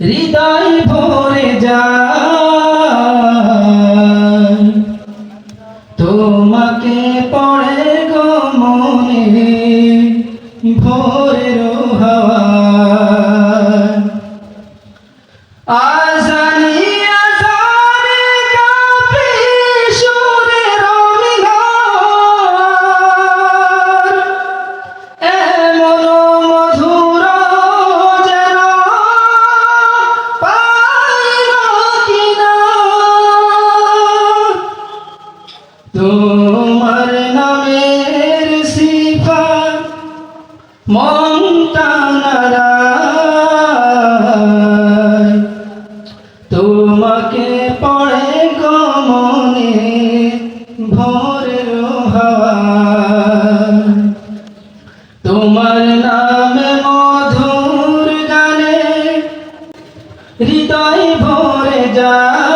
হৃদয় ভরে যা তোমাকে পড়ে গো মনে ভোরের হাওয়া তোমার নামের সিফাত মনটা তোমাকে পড়ে গমনে ভোরের হাওয়া তোমার নামে মধুর গানে হৃদয় ভরে যায়।